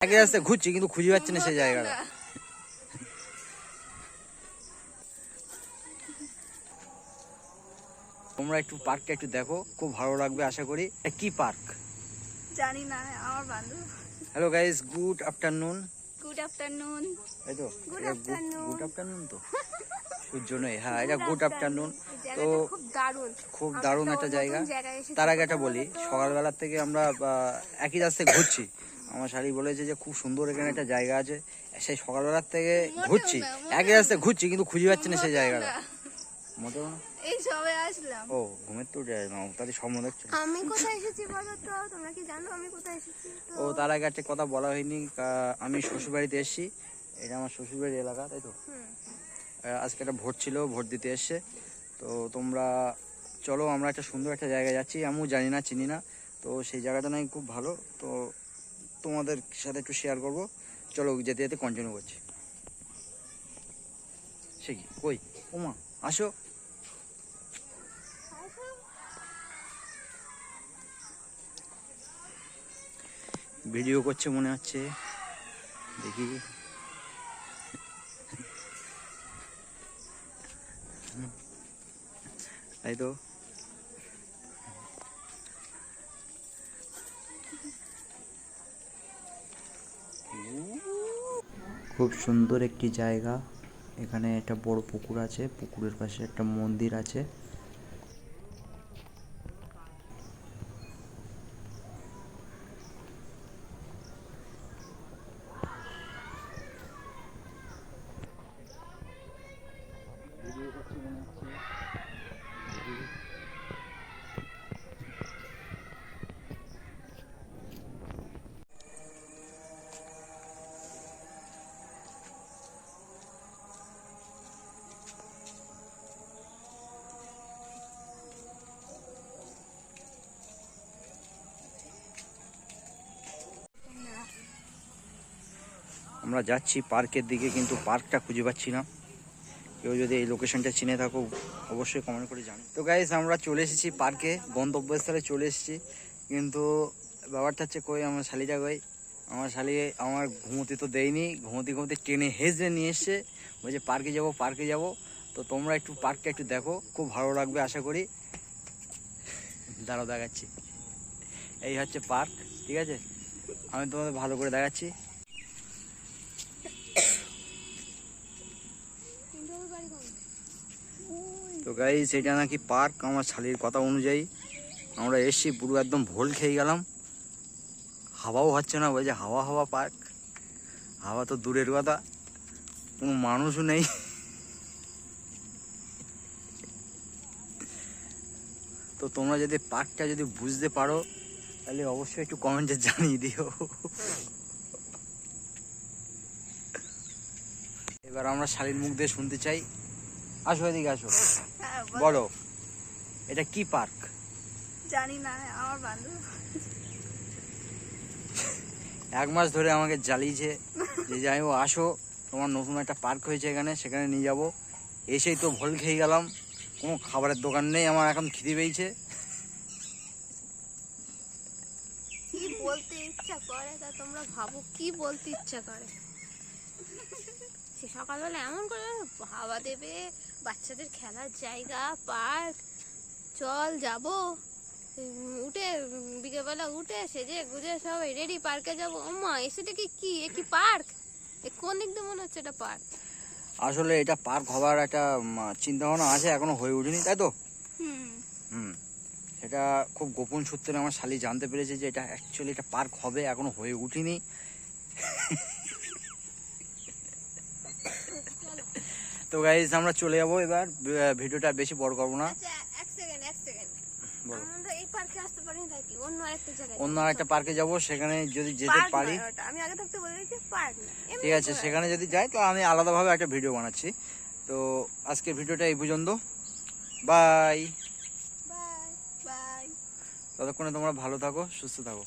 আগে রাস্তায় ঘুরছি কিন্তু খুঁজে পাচ্ছি না সেই জায়গাটা। তোমরা একটু পার্কটা একটু দেখো খুব ভালো লাগবে আশা করি। কি পার্ক? জানি না আমার বান্ধব। Hello guys good afternoon good afternoon এই তো Good afternoon. গুড আফটারনুন তো? সূর্যনয় হ্যাঁ এটা গুড আফটারনুন তো খুব দারুণ। একটা জায়গা। তার আগে একটা বলি বলো সকালবেলার থেকে আমরা একই রাস্তায় ঘুরছি। আমার শাড়ি বলেছে যে খুব সুন্দর এখানে একটা জায়গা আছে। সেই সকালবেলার থেকে ঘুরছি। একই রাস্তায় ঘুরছি কিন্তু খুঁজে পাচ্ছি না সেই জায়গাটা। এই সবে আসলাম। ও ঘুমের তো তাদের স্বপ্ন দেখছ। আমি কোথায় এসেছি বলো তো? তোমরা কি জানো আমি কোথায় এসেছি ও তার আগে একটা কথা বলা হয়নি। আমি শ্বশুরবাড়িতে এসেছি। এটা আমার শ্বশুরবাড়ির এলাকা তাই তো? আজকে একটা ভোট ছিল ভোট দিতে এসছে। তো তোমরা চলো আমরা একটা সুন্দর একটা জায়গায় যাচ্ছি। আমিও জানি না চিনি না। তো সেই জায়গাটা নাকি খুব ভালো। তো তোমাদের সাথে একটু শেয়ার করব। চলো যেতে যেতে কন্টিনিউ করছি। সে কি? কই? ওমা আসো। ভিডিও করছে মনে হচ্ছে। দেখি। তাই তো। খুব সুন্দর একটি জায়গা। এখানে একটা বড় পুকুর আছে। পুকুরের পাশে একটা মন্দির আছে। আমরা যাচ্ছি পার্কের দিকে, কিন্তু পার্কটা খুঁজে পাচ্ছি না। কেউ যদি এই লোকেশনটা চিনে থাকো অবশ্যই কমেন্ট করে জানি তো গাইজ আমরা চলে এসেছি পার্কে, গন্তব্যস্থলে চলে এসেছি। কিন্তু ব্যাপারটা হচ্ছে কই, আমার শালিটা কই? আমার শালি, আমার ঘুমোতে তো দেয়নি। ঘুমোতে ঘুমোতে ট্রেনে হেজে নিয়ে এসছে। বলছে, পার্কে যাব পার্কে যাব। তো তোমরা একটু পার্কটা একটু দেখো, খুব ভালো লাগবে আশা করি। দাঁড়াও, দেখাচ্ছি। এই হচ্ছে পার্ক, ঠিক আছে? আমি তোমাদের ভালো করে দেখাচ্ছি। তো গাই সেটা নাকি পার্ক আমার শালির কথা অনুযায়ী আমরা এসছি, পুরো একদম ভোল খেয়ে গেলাম। হাওয়াও হচ্ছে না বলছে হাওয়া হাওয়া পার্ক হাওয়া তো দূরের কথা, কোনো মানুষও নেই। তো তোমরা যদি পার্কটা যদি বুঝতে পারো, তাহলে অবশ্যই একটু কমেন্টে জানিয়ে দিও। এবার আমরা শালীর মুখ দিয়ে শুনতে চাই। আসো এদিকে আসো। বলো এটা কি পার্ক? জানি না আমার বান্ধব। এক মাস ধরে আমাকে জ্বালিয়েছে। যে যাই ও আসো। তোমার নতুন একটা পার্ক হয়েছে এখানে সেখানে নিয়ে যাব। এসেই তো ভোল খেয়ে গেলাম। কোনো খাবারের দোকান নেই আমার এখন খিদে পেয়েছে। কি বলতে ইচ্ছা করে তা তোমরা ভাবো কি বলতে ইচ্ছা করে? সে সকালবেলা এমন করে হাওয়া দেবে বাচ্চাদের খেলার জায়গা পার্ক। চল যাব। উঠে বিকেলবেলা উঠে সেজে গুজে সবাই রেডি পার্কে যাব। ওমা এসেটা কি কি এ কি পার্ক? এ কোন দিক দিয়ে মনে হচ্ছে এটা পার্ক? আসলে এটা পার্ক হওয়ার একটা চিন্তা ভাবনা আছে এখনও হয়ে ওঠেনি তাই তো? হুম। হুম। সেটা খুব গোপন সূত্রে আমার শালি জানতে পেরেছে যে এটা অ্যাকচুয়ালি এটা পার্ক হবে এখনও হয়ে উঠেনি। তো গাইজ আমরা চলে যাব এবার। ভিডিওটা বেশি বড় করব না। আচ্ছা অন্য একটা পার্কে যাব। সেখানে যদি যেতে পারি। ঠিক আছে সেখানে যদি যাই তো আমি আলাদাভাবে একটা ভিডিও বানাচ্ছি। তো আজকের ভিডিওটা এই পর্যন্ত। বাই ততক্ষণে তোমরা ভালো থাকো সুস্থ থাকো।